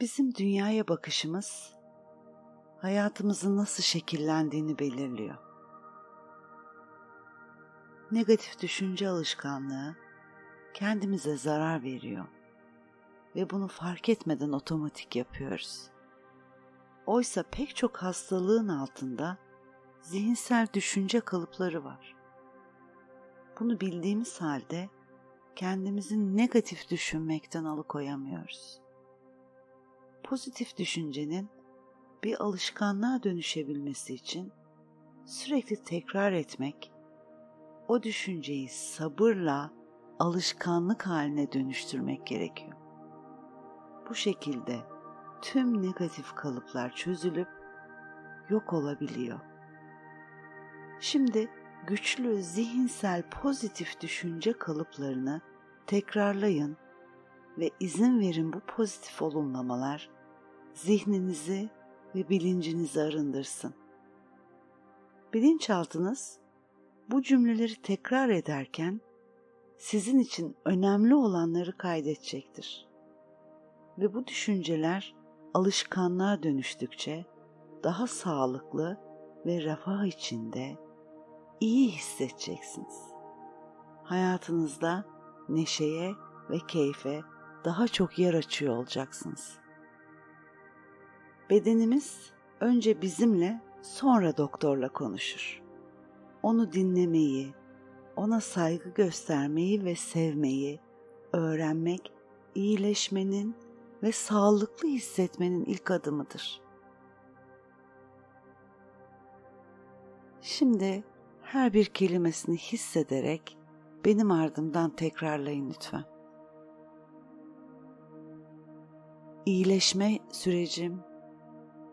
Bizim dünyaya bakışımız hayatımızın nasıl şekillendiğini belirliyor. Negatif düşünce alışkanlığı kendimize zarar veriyor ve bunu fark etmeden otomatik yapıyoruz. Oysa pek çok hastalığın altında zihinsel düşünce kalıpları var. Bunu bildiğimiz halde kendimizi negatif düşünmekten alıkoyamıyoruz. Pozitif düşüncenin bir alışkanlığa dönüşebilmesi için sürekli tekrar etmek, o düşünceyi sabırla alışkanlık haline dönüştürmek gerekiyor. Bu şekilde tüm negatif kalıplar çözülüp yok olabiliyor. Şimdi güçlü zihinsel pozitif düşünce kalıplarını tekrarlayın ve izin verin bu pozitif olumlamalar zihninizi ve bilincinizi arındırsın. Bilinçaltınız bu cümleleri tekrar ederken sizin için önemli olanları kaydedecektir. Ve bu düşünceler alışkanlığa dönüştükçe daha sağlıklı ve refah içinde iyi hissedeceksiniz. Hayatınızda neşeye ve keyfe daha çok yer açıyor olacaksınız. Bedenimiz önce bizimle sonra doktorla konuşur. Onu dinlemeyi, ona saygı göstermeyi ve sevmeyi öğrenmek iyileşmenin ve sağlıklı hissetmenin ilk adımıdır. Şimdi her bir kelimesini hissederek benim ardımdan tekrarlayın lütfen. İyileşme sürecim,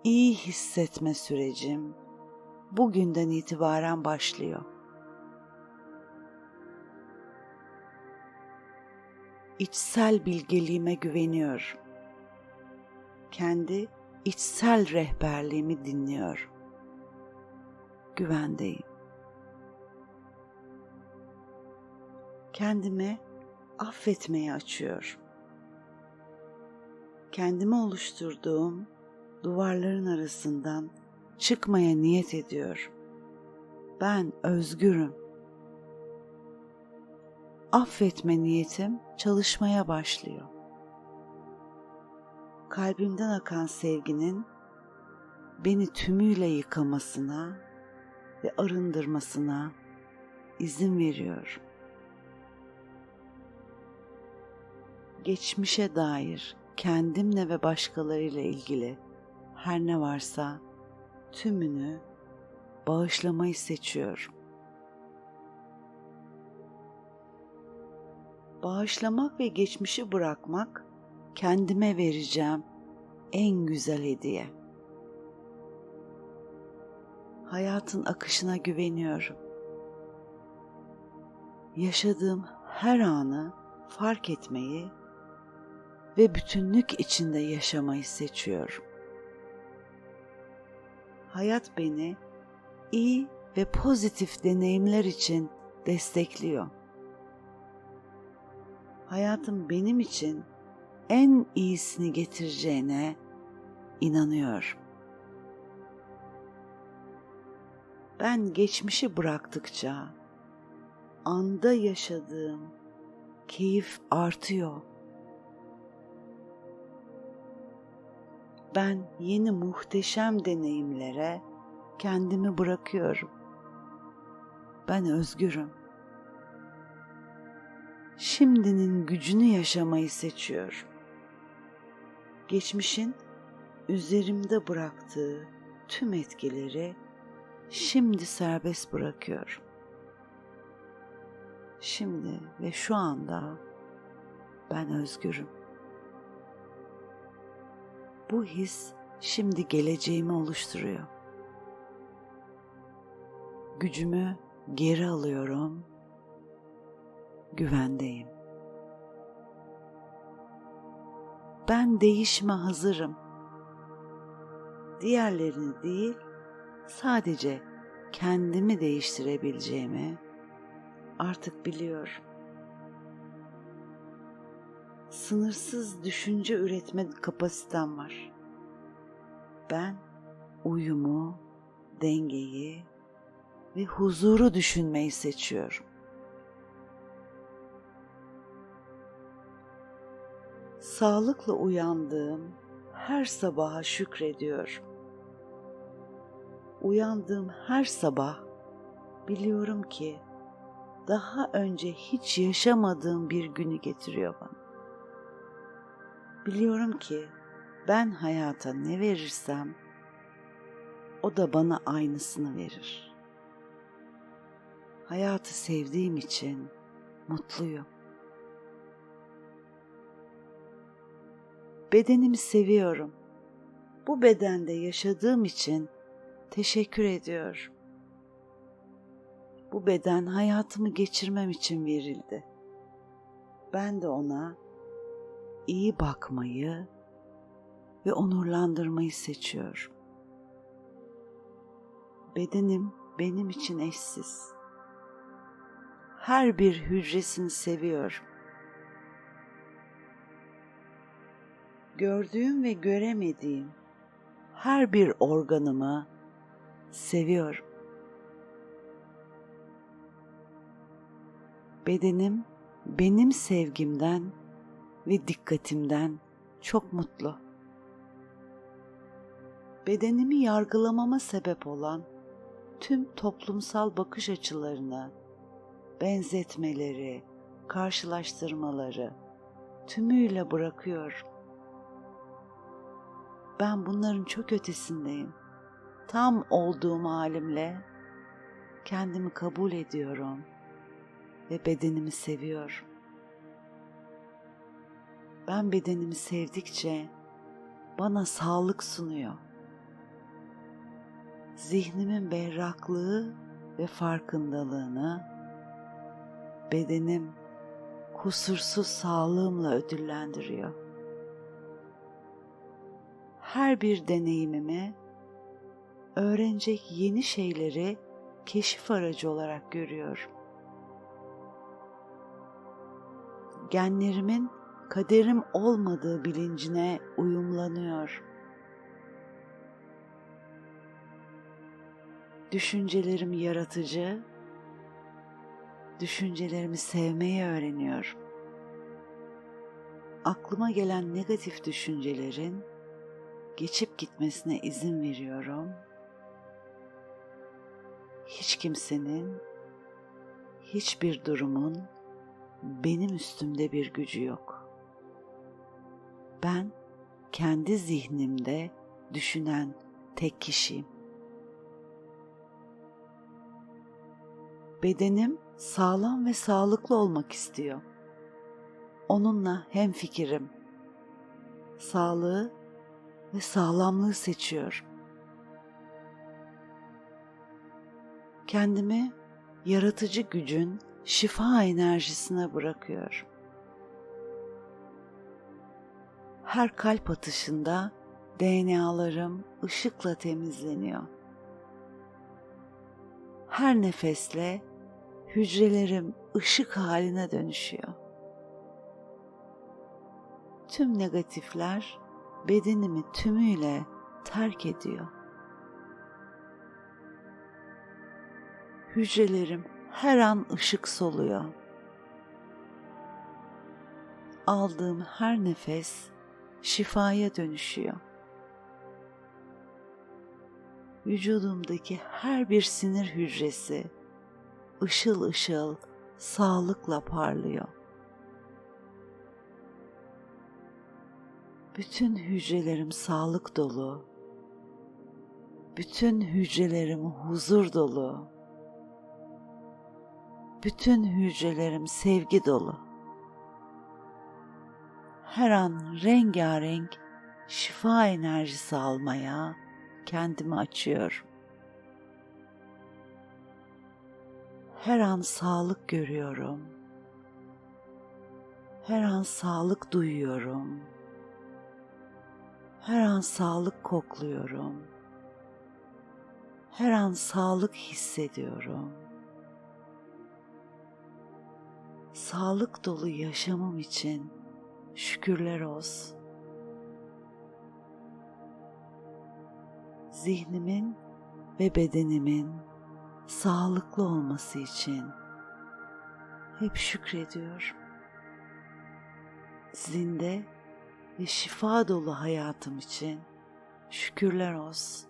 iyi hissetme sürecim bugünden itibaren başlıyor. İçsel bilgeliğime güveniyorum. Kendi içsel rehberliğimi dinliyorum. Güvendeyim. kendime affetmeye açıyorum. Kendime oluşturduğum duvarların arasından çıkmaya niyet ediyorum. Ben özgürüm. Affetme niyetim çalışmaya başlıyor. Kalbimden akan sevginin beni tümüyle yıkamasına ve arındırmasına izin veriyorum. geçmişe dair kendimle ve başkalarıyla ilgili her ne varsa tümünü bağışlamayı seçiyorum. Bağışlamak ve geçmişi bırakmak kendime vereceğim en güzel hediye. Hayatın akışına güveniyorum. Yaşadığım her anı fark etmeyi ve bütünlük içinde yaşamayı seçiyorum. Hayat beni iyi ve pozitif deneyimler için destekliyor. Hayatım benim için en iyisini getireceğine inanıyorum. Ben geçmişi bıraktıkça anda yaşadığım keyif artıyor. Ben yeni muhteşem deneyimlere kendimi bırakıyorum. Ben özgürüm. Şimdinin gücünü yaşamayı seçiyorum. Geçmişin üzerimde bıraktığı tüm etkileri şimdi serbest bırakıyorum. Şimdi ve şu anda ben özgürüm. Bu his şimdi geleceğimi oluşturuyor. Gücümü geri alıyorum. Güvendeyim. Ben değişime hazırım. Diğerlerini değil, sadece kendimi değiştirebileceğimi artık biliyorum. Sınırsız düşünce üretme kapasitem var. Ben uyumu, dengeyi ve huzuru düşünmeyi seçiyorum. Sağlıkla uyandığım her sabaha şükrediyorum. Uyandığım her sabah biliyorum ki daha önce hiç yaşamadığım bir günü getiriyor bana. Biliyorum ki ben hayata ne verirsem o da bana aynısını verir. Hayatı sevdiğim için mutluyum. Bedenimi seviyorum. Bu bedende yaşadığım için teşekkür ediyorum. Bu beden hayatımı geçirmem için verildi. Ben de ona iyi bakmayı ve onurlandırmayı seçiyorum. Bedenim benim için eşsiz. Her bir hücresini seviyorum. Gördüğüm ve göremediğim her bir organımı seviyorum. Bedenim benim sevgimden ve dikkatimden çok mutlu. Bedenimi yargılamama sebep olan tüm toplumsal bakış açılarını, benzetmeleri, karşılaştırmaları tümüyle bırakıyorum. Ben bunların çok ötesindeyim. Tam olduğum halimle kendimi kabul ediyorum ve bedenimi seviyorum. Ben bedenimi sevdikçe bana sağlık sunuyor. Zihnimin berraklığı ve farkındalığını bedenim kusursuz sağlığımla ödüllendiriyor. Her bir deneyimimi öğrenecek yeni şeyleri keşif aracı olarak görüyorum. Genlerimin kaderim olmadığı bilincine uyumlanıyor. Düşüncelerim yaratıcı, düşüncelerimi sevmeyi öğreniyorum. Aklıma gelen negatif düşüncelerin geçip gitmesine izin veriyorum. Hiç kimsenin, hiçbir durumun benim üstümde bir gücü yok. Ben kendi zihnimde düşünen tek kişiyim. Bedenim sağlam ve sağlıklı olmak istiyor. Onunla hem fikirim. Sağlığı ve sağlamlığı seçiyorum. Kendimi yaratıcı gücün şifa enerjisine bırakıyorum. Her kalp atışında DNA'larım ışıkla temizleniyor. Her nefesle hücrelerim ışık haline dönüşüyor. Tüm negatifler bedenimi tümüyle terk ediyor. Hücrelerim her an ışık soluyor. Aldığım her nefes şifaya dönüşüyor. Vücudumdaki her bir sinir hücresi ışıl ışıl sağlıkla parlıyor. Bütün hücrelerim sağlık dolu. Bütün hücrelerim huzur dolu. Bütün hücrelerim sevgi dolu. Her an rengarenk şifa enerjisi almaya kendimi açıyorum. Her an sağlık görüyorum. Her an sağlık duyuyorum. Her an sağlık kokluyorum. Her an sağlık hissediyorum. Sağlık dolu yaşamım için şükürler olsun. Zihnimin ve bedenimin sağlıklı olması için hep şükrediyorum. Zinde ve şifa dolu hayatım için şükürler olsun.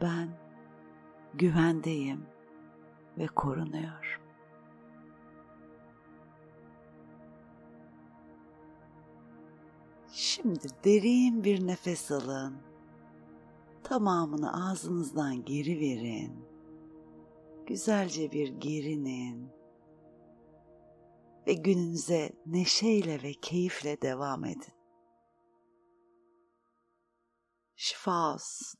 Ben güvendeyim ve korunuyorum. Şimdi derin bir nefes alın. Tamamını ağzınızdan geri verin. Güzelce bir gerinin ve gününüze neşeyle ve keyifle devam edin. Şifa olsun.